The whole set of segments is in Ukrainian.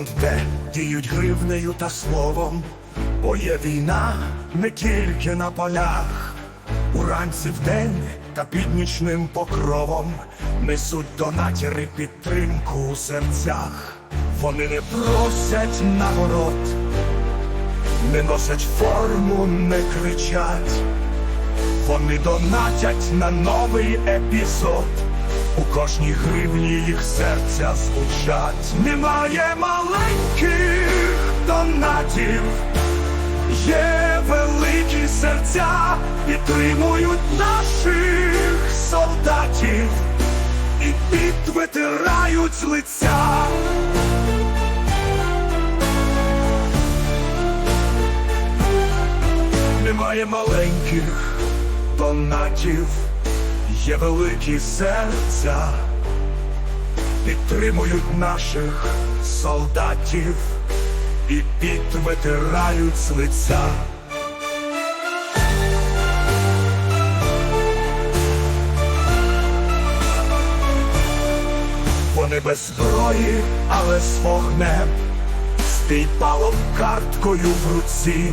фронт, де діють гривнею та словом, бо є війна не тільки на полях, уранці вдень та під нічним покровом несуть донатіри підтримку у серцях. Вони не просять нагород, не носять форму, не кричать. Вони донатять на новий епізод. У кожній гривні їх серця звучать. Немає маленьких донатів, є великі серця, підтримують наших солдатів і підвитирають з лиця. Немає маленьких донатів, є великі серця, підтримують наших солдатів і підвитирають з лиця. Вони без зброї, але з вогнем, з підпалом карткою в руці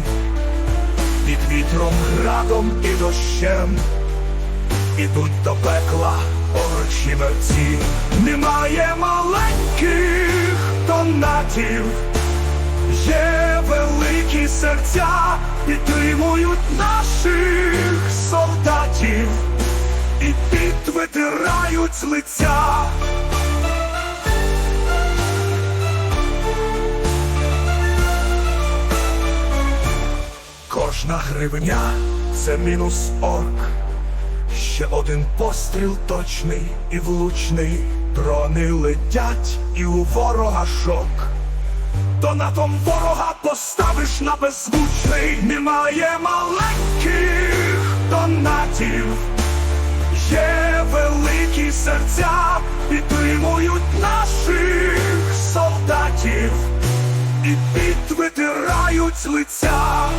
під вітром, градом і дощем ідуть до пекла орочі мерці. Немає маленьких донатів, є великі серця, підтримують наших солдатів і підвитирають з лиця. Кожна гривня це мінус орк. Ще один постріл точний і влучний. Дрони летять і у ворога шок. Донатом ворога поставиш на беззвучний. Немає маленьких донатів. Є великі серця, підтримують наших солдатів і підвитирають лиця.